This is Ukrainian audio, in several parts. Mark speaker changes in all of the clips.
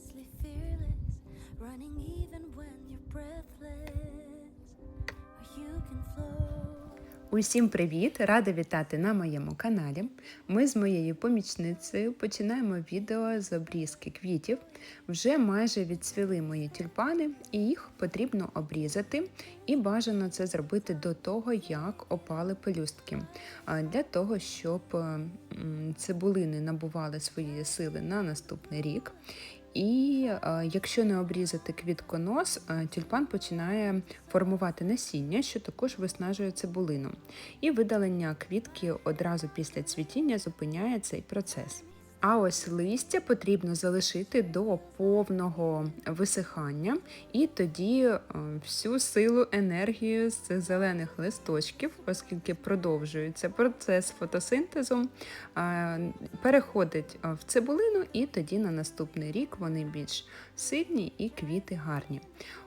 Speaker 1: fearlessly fearless, running even when you're breathless. Or you can flow.
Speaker 2: Усім привіт! Рада вітати на моєму каналі. Ми з моєю помічницею починаємо відео з обрізки квітів. Вже майже відцвіли мої тюльпани, і їх потрібно обрізати. І бажано це зробити до того, як опали пелюстки, для того, щоб цибулини набували своєї сили на наступний рік. І е, якщо не обрізати квітконос, е, тюльпан починає формувати насіння, що також виснажує цибулину. І видалення квітки одразу після цвітіння зупиняє цей процес. А ось листя потрібно залишити до повного висихання, і тоді е, всю силу енергію з цих зелених листочків, оскільки продовжується процес фотосинтезу, е, переходить е, в цибулину, і тоді на наступний рік вони більш сильні і квіти гарні.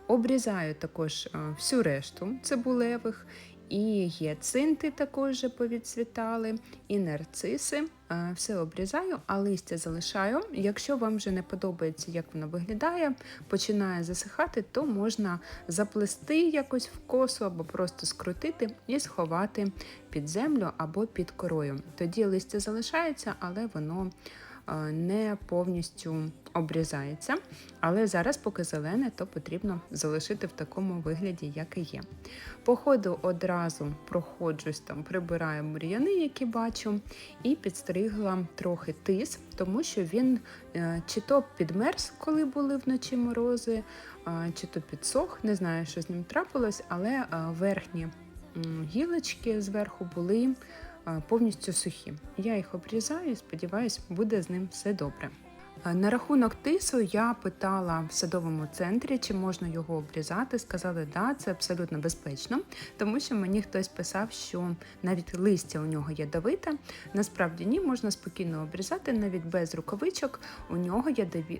Speaker 2: Обрізаю також всю решту цибулевих. І гіацинти також повідцвітали, і нарциси. Е, Все обрізаю, а листя залишаю. Якщо вам вже не подобається, як воно виглядає, починає засихати, то можна заплести якось в косу або просто скрутити і сховати під землю або під корою. Тоді листя залишається, але воно не повністю обрізається. Але зараз, поки зелене, то потрібно залишити в такому вигляді, як і є. По ходу одразу проходжусь там, прибираю мур'яни, які бачу, і підстригла трохи тис, тому що він е, чи то підмерз, коли були вночі морози, чи то підсох. Не знаю, що з ним трапилось, але е, верхні гілочки зверху були е, повністю сухі. Я їх обрізаю і сподіваюсь, буде з ним все добре. Е, На рахунок тису я питала в садовому центрі, чи можна його обрізати. Сказали, да, це абсолютно безпечно, тому що мені хтось писав, що навіть листя у нього ядовите. Насправді ні, можна спокійно обрізати, навіть без рукавичок. У нього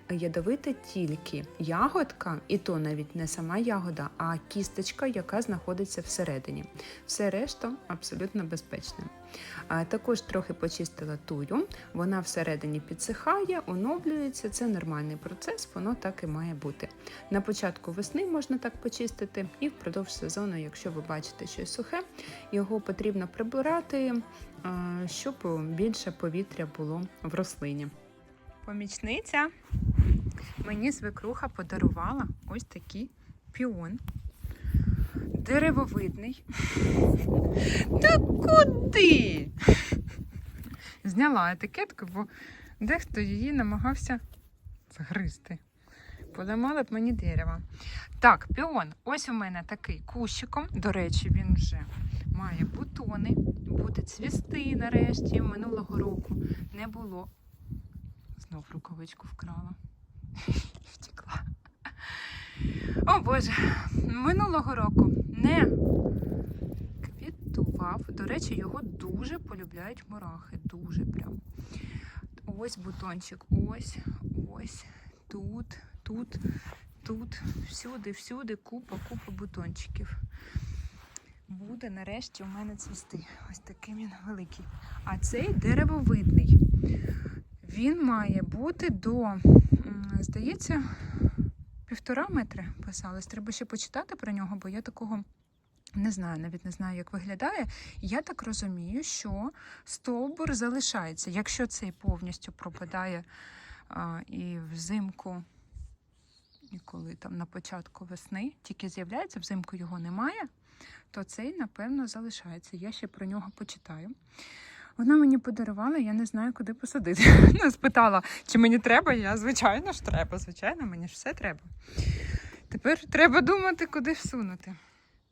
Speaker 2: ядовите тільки ягодка, і то навіть не сама ягода, а кісточка, яка знаходиться всередині. Все решта абсолютно безпечне. Також трохи почистила тую, вона всередині підсихає, оновлюється. Це нормальний процес, воно так і має бути. На початку весни можна так почистити, і впродовж сезону, якщо ви бачите щось сухе, його потрібно прибирати, щоб більше повітря було в рослині. Помічниця мені свекруха подарувала ось такий піон. Деревовидний. Та куди? Зняла етикетку, бо дехто її намагався згризти. Поламала б мені дерево. Так, піон. Ось у мене такий кущиком. До речі, він вже має бутони, буде цвісти нарешті. Минулого року не було. Знов рукавичку вкрала. Втекла. О Боже, минулого року не квітував. До речі, його дуже полюбляють мурахи. Дуже прям. Ось бутончик, ось, ось, тут, тут, тут, всюди, всюди, купа, купа бутончиків. Буде нарешті у мене цвісти. Ось такий він великий. А цей деревовидний. Він має бути до, здається, півтора метри писалось. Треба ще почитати про нього, бо я такого не знаю, навіть не знаю, як виглядає. Я так розумію, що стовбур залишається. Якщо цей повністю пропадає а, і взимку, і коли там на початку весни тільки з'являється, взимку його немає, то цей, напевно, залишається. Я ще про нього почитаю. Вона мені подарувала, я не знаю, куди посадити. Ну, спитала, чи мені треба. Я, звичайно ж, треба. Звичайно, мені ж все треба. Тепер треба думати, куди всунути.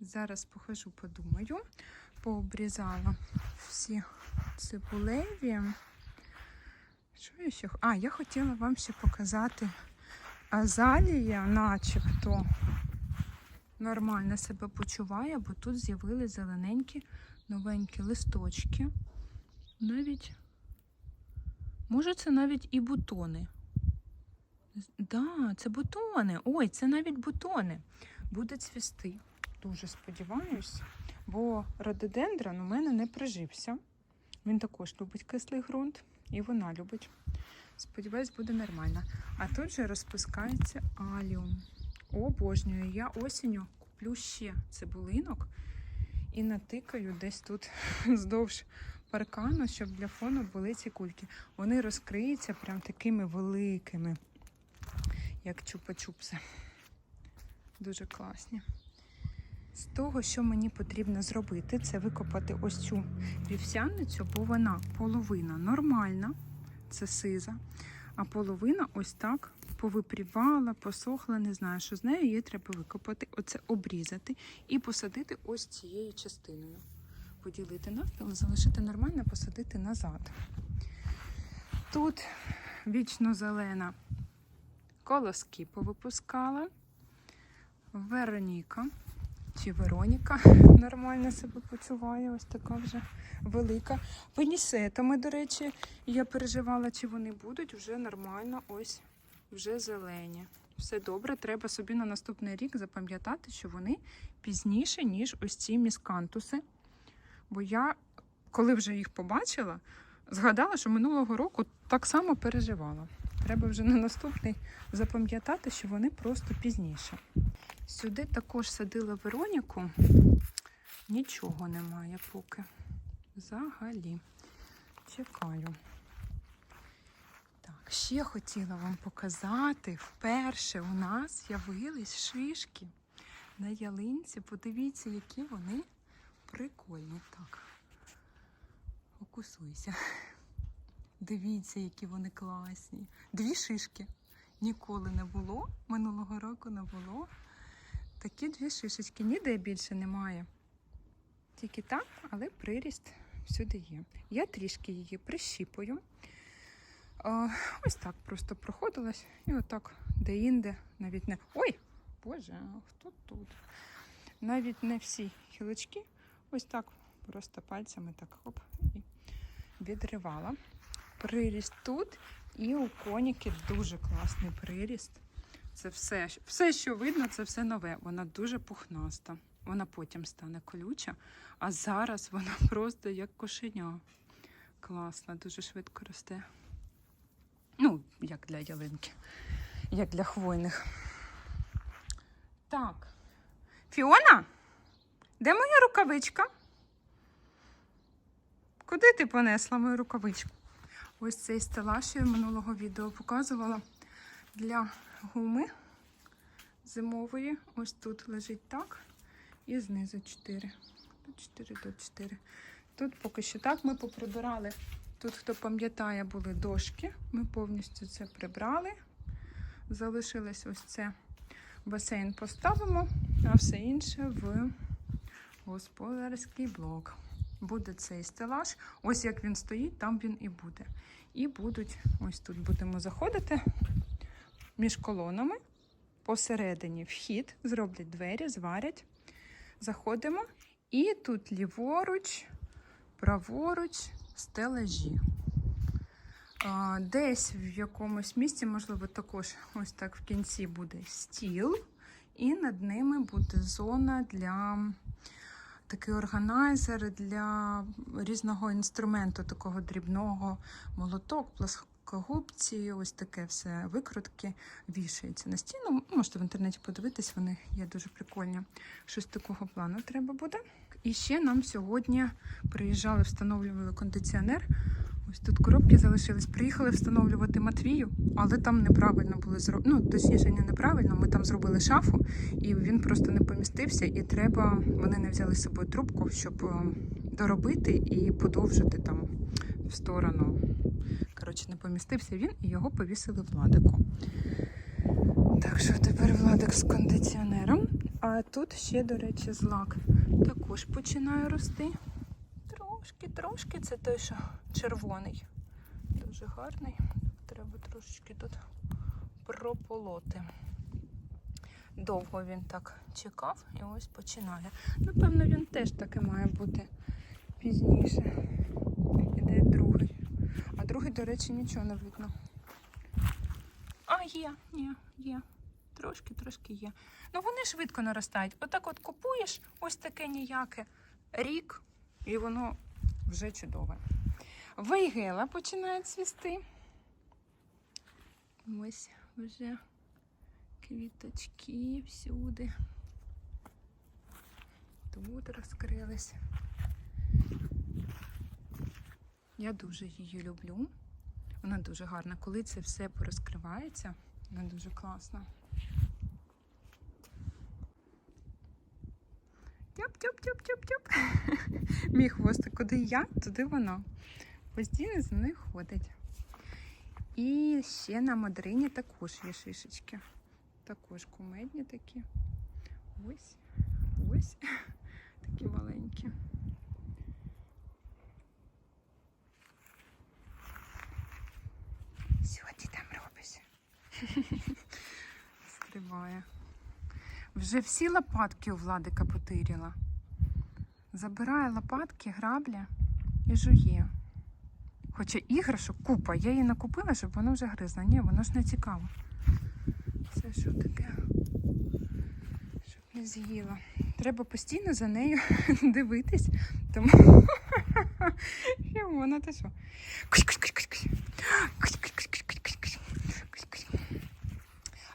Speaker 2: Зараз похожу, подумаю. Пообрізала всі цибулеві. Що я ще? А, я хотіла вам ще показати азалія, начебто нормально себе почуває, бо тут з'явились зелененькі новенькі листочки. Навіть, може, це навіть і бутони. З- Да, це бутони. Ой, це навіть бутони. Буде цвісти. Дуже сподіваюся, бо рододендрон у мене не прижився. Він також любить кислий ґрунт, і вона любить. Сподіваюсь, буде нормально. А тут же розпускається аліум. Обожнюю. Я осінню куплю ще цибулинок і натикаю десь тут вздовж паркану, щоб для фону були ці кульки. Вони розкриються прям такими великими, як чупа-чупси. Дуже класні. З того, що мені потрібно зробити, це викопати ось цю вівсяницю, бо вона половина нормальна, це сиза, а половина ось так повипрівала, посохла, не знаю, що з нею її треба викопати, оце обрізати і посадити ось цією частиною. Поділити навпіл, залишити нормально, посадити назад. Тут вічно зелена колоски повипускала. Вероніка чи Вероніка нормально себе почуває, ось така вже велика. Пенісетами, до речі, я переживала, чи вони будуть вже нормально, ось вже зелені. Все добре, треба собі на наступний рік запам'ятати, що вони пізніше, ніж ось ці міскантуси. Бо я, коли вже їх побачила, згадала, що минулого року так само переживала. Треба вже на наступний запам'ятати, що вони просто пізніше. Сюди також садила Вероніку. Нічого немає поки. Взагалі. Чекаю. Так, ще хотіла вам показати. Вперше у нас з'явились шишки на ялинці. Подивіться, які вони прикольні. Так. Фокусуйся. Дивіться, які вони класні. Дві шишки. Ніколи не було. Минулого року не було. Такі дві шишечки. Ніде більше немає. Тільки там, але приріст всюди є. Я трішки її прищіпую. А, ось так просто проходилась. І отак де-інде, навіть не. Ой! Боже, хто тут? Навіть не всі гілочки. Ось так просто пальцями так хоп і відривала. Приріст тут. І у коніки дуже класний приріст. Це все, все, що видно, це все нове. Вона дуже пухнаста. Вона потім стане колюча, а зараз вона просто як кошеня. Класна, дуже швидко росте. Ну, як для ялинки, як для хвойних. Так. Фіона? Де моя рукавичка? Куди ти понесла мою рукавичку? Ось цей стелаж, я минулого відео показувала для гуми зимової. Ось тут лежить так. І знизу 4. Тут 4, тут 4. Тут поки що так ми поприбирали. Тут, хто пам'ятає, були дошки. Ми повністю це прибрали. Залишилось ось це басейн поставимо, а все інше в господарський блок. Буде цей стелаж. Ось як він стоїть, там він і буде. І будуть, ось тут будемо заходити між колонами. Посередині вхід, зроблять двері, зварять. Заходимо. І тут ліворуч, праворуч, стелажі. Десь в якомусь місці, можливо, також ось так в кінці буде стіл, і над ними буде зона для такий органайзер для різного інструменту, такого дрібного молоток, плоскогубці, ось таке все викрутки вішається на стіну. Можете в інтернеті подивитись, вони є дуже прикольні. Щось такого плану треба буде. І ще нам сьогодні приїжджали, встановлювали кондиціонер. Ось тут коробки залишились. Приїхали встановлювати Матвію, але там неправильно були зроблені. Ну, точніше, не неправильно. Ми там зробили шафу, і він просто не помістився. І треба, вони не взяли з собою трубку, щоб е, доробити і подовжити там в сторону. Коротше, не помістився він і його повісили Владику. Так що тепер Владик з кондиціонером. А тут ще, до речі, злак також починає рости. Трошки, трошки. Це той, що червоний. Дуже гарний. Треба трошечки тут прополоти. Довго він так чекав і ось починає. Напевно, він теж таки має бути пізніше. Іде другий. А другий, до речі, нічого не видно. А, є, є. Трошки, трошки є. Ну вони швидко наростають. Отак от купуєш ось таке ніяке рік, і воно вже чудове. Вейгела починає цвісти. Ось вже квіточки всюди. Тут розкрились. Я дуже її люблю. Вона дуже гарна. Коли це все порозкривається, вона дуже класна. Тьоп-тьоп-тьоп-тьоп-тьоп. Мій хвостик, куди я, туди вона. Постійно за мною ходить. І ще на мадрині також є шишечки. Також кумедні такі. Ось, ось. Такі маленькі. Ти там робиш? Стрибає. Вже всі лопатки у Владика потиріла. Забирає лопатки, граблі і жує. Хоча іграшок купа, я її накупила, щоб вона вже гризла. Ні, воно ж не цікаво. Це що таке? Щоб не з'їла. Треба постійно за нею дивитись, тому вона та що.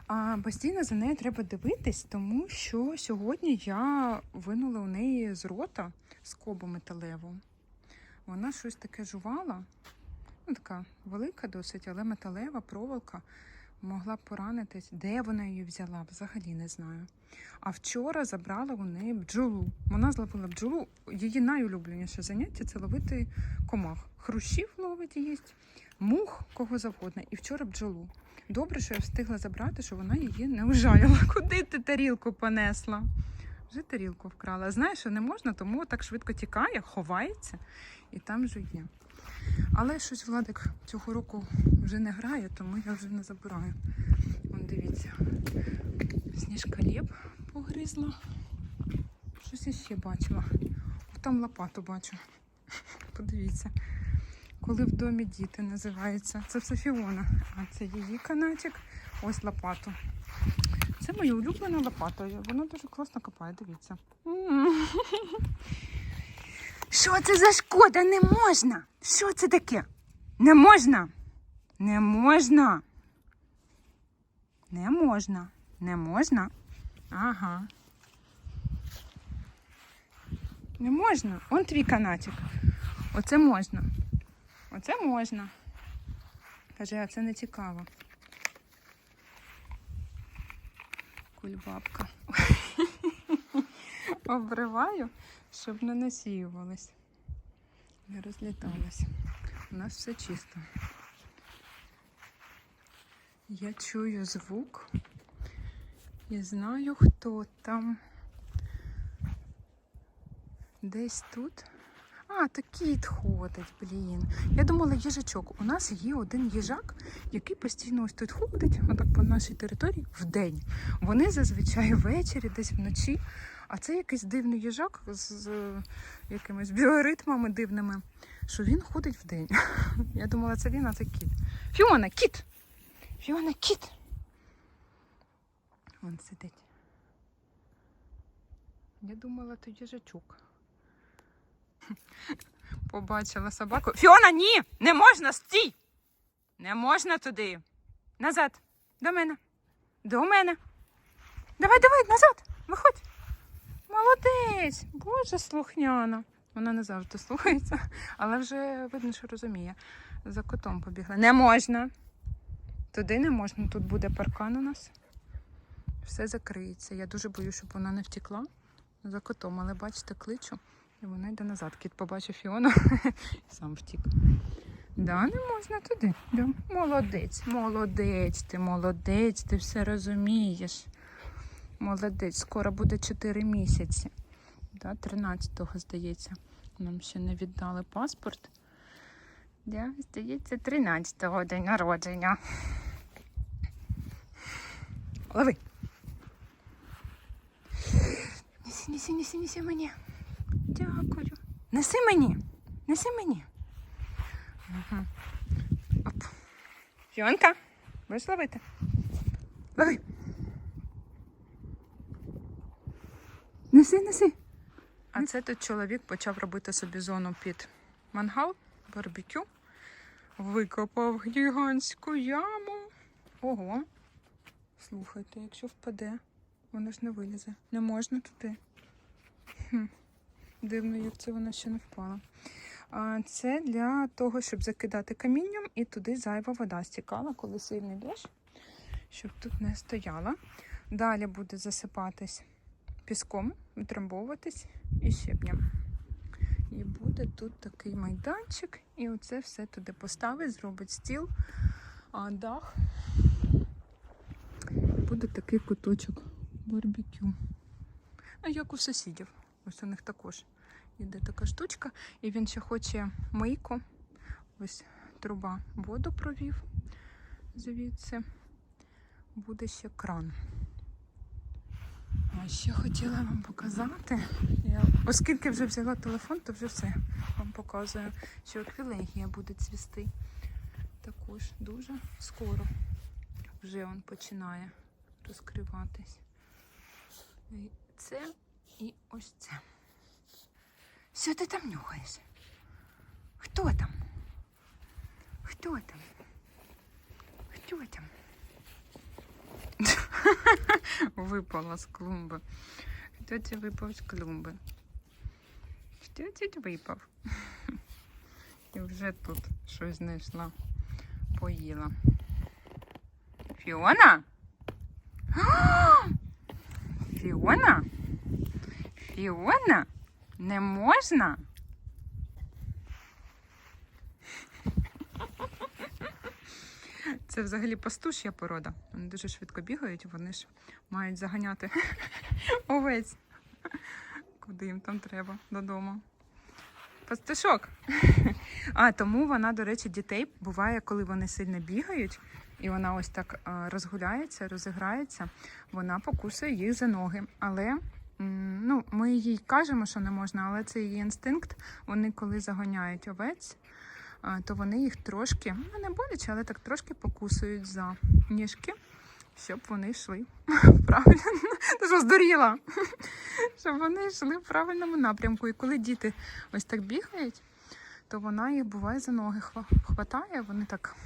Speaker 2: А постійно за нею треба дивитись, тому що сьогодні я винула у неї з рота скобу металеву. Вона щось таке жувала. Ну, така велика досить, але металева проволока могла б поранитись. Де вона її взяла, взагалі не знаю. А вчора забрала у неї бджолу. Вона зловила бджолу. Її найулюбленіше заняття це ловити комах. Хрущів ловить їсть, мух, кого завгодно. І вчора бджолу. Добре, що я встигла забрати, що вона її не ужалила. Куди ти тарілку понесла? Вже тарілку вкрала. Знаєш, що не можна, тому так швидко тікає, ховається і там жує. Але щось Владик цього року вже не грає, тому я вже не забираю. Вон дивіться, сніжка ліп погризла. Щось я ще бачила. Там лопату бачу. Подивіться. Коли в домі діти називається. Це все Фіона. А це її канатик. Ось лопату. Це моя улюблена лопата. Вона дуже класно копає, дивіться. Що це за шкода? Не можна. Що це таке? Не можна. Не можна. Не можна. Не можна. Ага. Не можна. Он твій канатик. Оце можна. Оце можна. Каже, а це не цікаво. Кульбабка. Обриваю, щоб не насіювалось. Не розліталось. У нас все чисто. Я чую звук і знаю, хто там. Десь тут. А, то кіт ходить, блін. Я думала, їжачок. У нас є один їжак, який постійно ось тут ходить, отак по нашій території, вдень. Вони зазвичай ввечері, десь вночі. А це якийсь дивний їжак з, з якимись біоритмами дивними, що він ходить вдень. Я думала, це він, а це кіт. Фіона, кіт! Фіона, кіт! Вон сидить. Я думала, то їжачок. Побачила собаку. Фіона, ні! Не можна, стій! Не можна туди. Назад. До мене. До мене. Давай, давай, назад. Виходь. Молодець. Боже, слухняна. Вона не завжди слухається, але вже видно, що розуміє. За котом побігла. Не можна. Туди не можна. Тут буде паркан у нас. Все закриється. Я дуже боюсь, щоб вона не втекла за котом, але бачите, кличу. І вона йде назад. Кіт побачив Фіону сам втік. Да, не можна туди. Да. Молодець, молодець, ти молодець, ти все розумієш. Молодець, скоро буде 4 місяці. Да, 13-го, здається. Нам ще не віддали паспорт. Да, здається, 13-го день народження. Лови. Неси, неси, неси, неси мені. Дякую. Неси мені. Неси мені. Оп. Фіонка, будеш ловити? Лови. Неси, неси. А це тут чоловік почав робити собі зону під мангал, барбекю. Викопав гігантську яму. Ого. Слухайте, якщо впаде, воно ж не вилізе. Не можна туди. Хм. Дивно, як це вона ще не впала. Це для того, щоб закидати камінням і туди зайва вода стікала, коли сильний дощ, щоб тут не стояла. Далі буде засипатись піском, витрамбовуватись і щебням. І буде тут такий майданчик, і оце все туди поставить, зробить стіл, а дах. Буде такий куточок барбекю. А як у сусідів. Ось у них також іде така штучка. І він ще хоче мийку. Ось труба воду провів звідси. Буде ще кран. А ще хотіла вам показати. Я, оскільки вже взяла телефон, то вже все вам показую, що еквілегія буде цвісти. Також дуже скоро. Вже він починає розкриватись. І це і ось це. Що ти там нюхаєш? Хто там? Хто там? Хто там? Випала з клумби. Хто це випав з клумби? Хто це випав? І вже тут щось знайшла, поїла. Фіона? Фіона? Фіона? Не можна? Це взагалі пастуш'я порода. Вони дуже швидко бігають, вони ж мають заганяти овець. Куди їм там треба додому. Пастушок. А, тому вона, до речі, дітей буває, коли вони сильно бігають, і вона ось так розгуляється, розіграється, вона покусує їх за ноги. Але ну, ми їй кажемо, що не можна, але це її інстинкт. Вони коли заганяють овець, то вони їх трошки, ну не боляче, але так трошки покусують за ніжки, щоб вони йшли правильно. Ти що здуріла? Щоб вони йшли в правильному напрямку. І коли діти ось так бігають, то вона їх буває за ноги хватає, вони так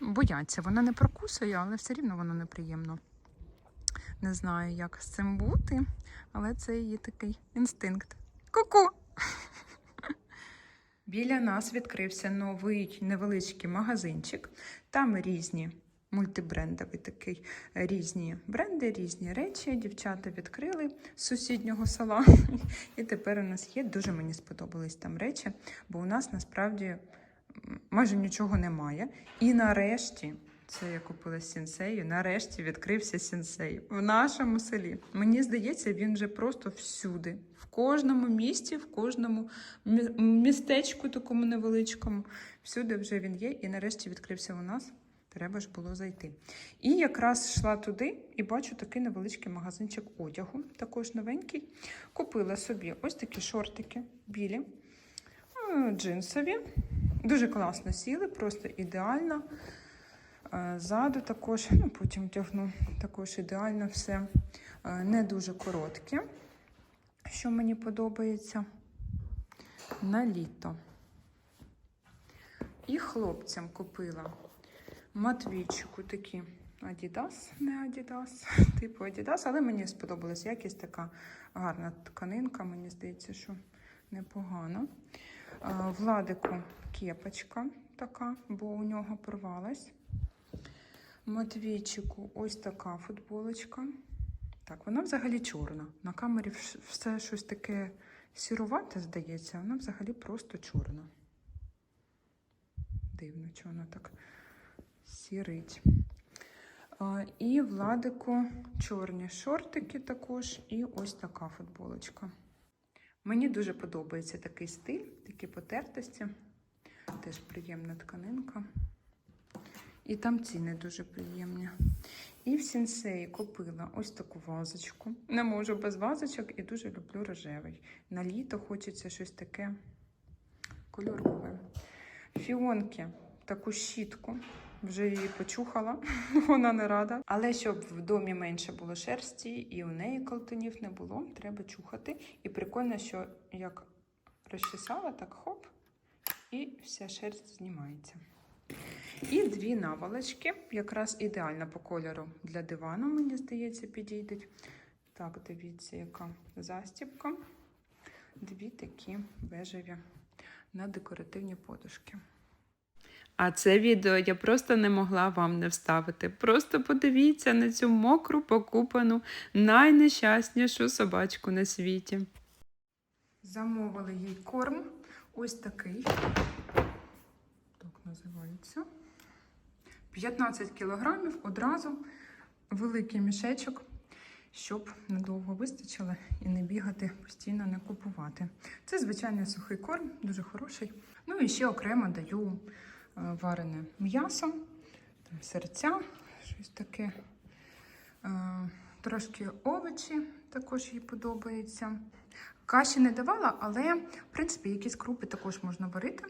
Speaker 2: бояться. Вона не прокусує, але все рівно воно неприємно. Не знаю, як з цим бути, але це її такий інстинкт. Ку-ку! Біля нас відкрився новий невеличкий магазинчик. Там різні мультибрендовий такий різні бренди, різні речі. Дівчата відкрили з сусіднього села. І тепер у нас є. Дуже мені сподобались там речі, бо у нас насправді майже нічого немає. І нарешті. Це я купила сінсею. Нарешті відкрився сінсей в нашому селі. Мені здається, він вже просто всюди, в кожному місті, в кожному містечку такому невеличкому. Всюди вже він є, і нарешті відкрився у нас. Треба ж було зайти. І якраз йшла туди і бачу такий невеличкий магазинчик одягу, також новенький. Купила собі ось такі шортики білі, е, джинсові. Дуже класно сіли, просто ідеально. Е, Ззаду також, ну потім вдягну також ідеально все. Е, Не дуже коротке, що мені подобається. На літо. І хлопцям купила Матвійчику такі Adidas, не Adidas, типу Adidas, але мені сподобалась якість така гарна тканинка, мені здається, що непогано. Владику кепочка така, бо у нього порвалась. Матвійчику ось така футболочка. Так, вона взагалі чорна. На камері все щось таке сірувате, здається, вона взагалі просто чорна. Дивно, чого вона так сірить. І Владику чорні шортики також, і ось така футболочка. Мені дуже подобається такий стиль, такі потертості. Теж приємна тканинка. І там ціни дуже приємні. І в сінсеї купила ось таку вазочку. Не можу без вазочок і дуже люблю рожевий. На літо хочеться щось таке кольорове. Фіонки таку щітку. Вже її почухала, вона не рада. Але щоб в домі менше було шерсті і у неї колтунів не було, треба чухати. І прикольно, що як розчесала, так хоп, і вся шерсть знімається. І дві наволочки, якраз ідеально по кольору для дивану, мені здається, підійдуть. Так, дивіться, яка застібка. Дві такі бежеві на декоративні подушки. А це відео я просто не могла вам не вставити. Просто подивіться на цю мокру, покупану, найнещаснішу собачку на світі. Замовили їй корм. Ось такий. Називається. 15 кілограмів одразу великий мішечок, щоб надовго вистачило і не бігати, постійно не купувати. Це звичайний сухий корм, дуже хороший. Ну і ще окремо даю е, варене м'ясо, там серця, щось таке. Е, Трошки овочі також їй подобається. Каші не давала, але в принципі якісь крупи також можна варити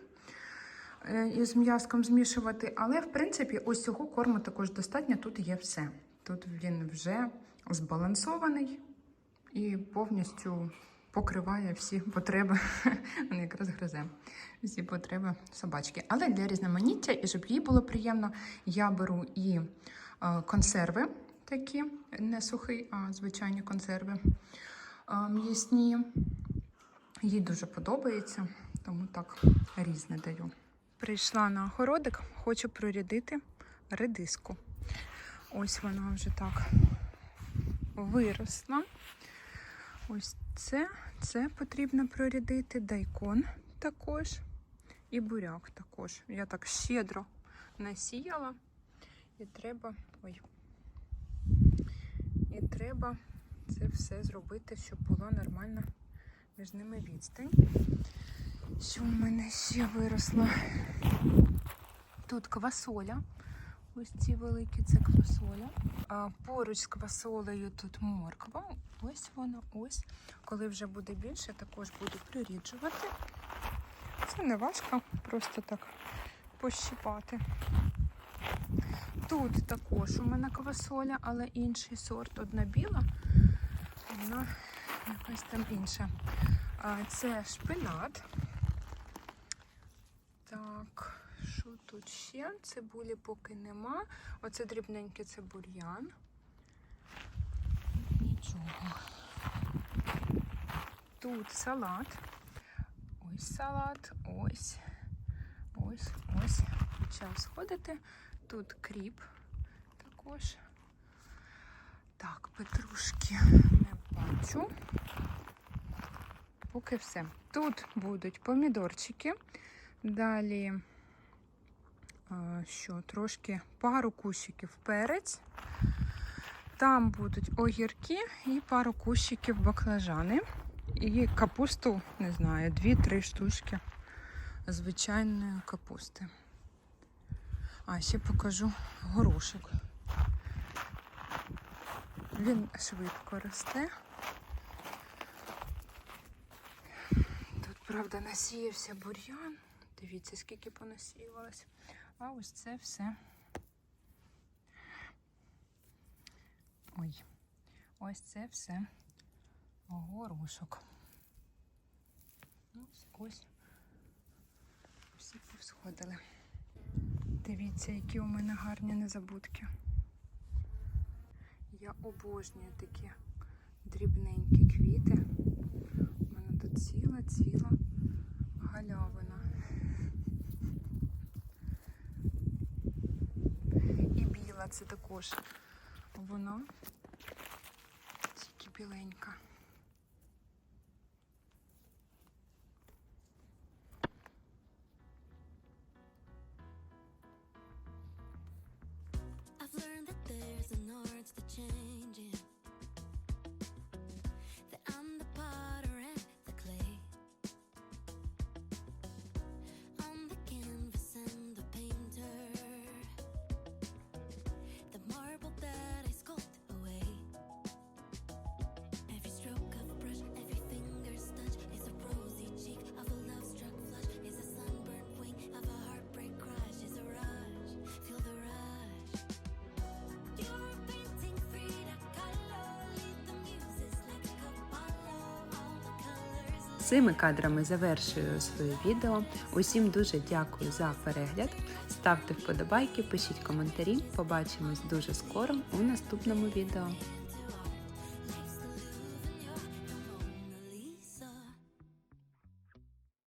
Speaker 2: е, і з м'яском змішувати. Але в принципі, ось цього корму також достатньо. Тут є все. Тут він вже збалансований і повністю покриває всі потреби. Він якраз гризе всі потреби собачки. Але для різноманіття, і щоб їй було приємно, я беру і е, консерви такі, не сухий, а звичайні консерви е, м'ясні. Їй дуже подобається, тому так різне даю. Прийшла на огородик, хочу прорядити редиску. Ось вона вже так виросла. Ось це, це потрібно прорядити, дайкон також і буряк також. Я так щедро насіяла. І треба. Ой. І треба це все зробити, щоб була нормальна між ними відстань. Що в мене ще виросло? Тут квасоля. Ось ці великі це квасоля. А поруч з квасолею тут морква. Ось вона, ось. Коли вже буде більше, також буду приріджувати. Це не важко, просто так пощипати. Тут також у мене квасоля, але інший сорт. Одна біла, одна якась там інша. Це шпинат. Так, що тут ще? Цибулі поки нема. Оце дрібненький це бур'ян. Нічого. Тут салат. Ось салат, ось, ось, ось. Почав сходити. Тут кріп також. Так, петрушки не бачу. Поки все. Тут будуть помідорчики. Далі, що, трошки пару кущиків перець. Там будуть огірки і пару кущиків баклажани. І капусту, не знаю, 2-3 штучки звичайної капусти. А, ще покажу горошок. Він швидко росте. Тут, правда, насіявся бур'ян. Дивіться, скільки понасіювалось. А ось це все. Ой, ось це все горошок. Ось ось. Всі повсходили. Дивіться, які у мене гарні незабудки. Я обожнюю такі дрібненькі квіти. У мене тут ціла ціла галявина. І це також. воно тільки біленька.
Speaker 1: I've learned that there's an art to changing.
Speaker 2: Цими кадрами завершую своє відео. Усім дуже дякую за перегляд. ставте вподобайки, пишіть коментарі. Побачимось дуже скоро у наступному відео.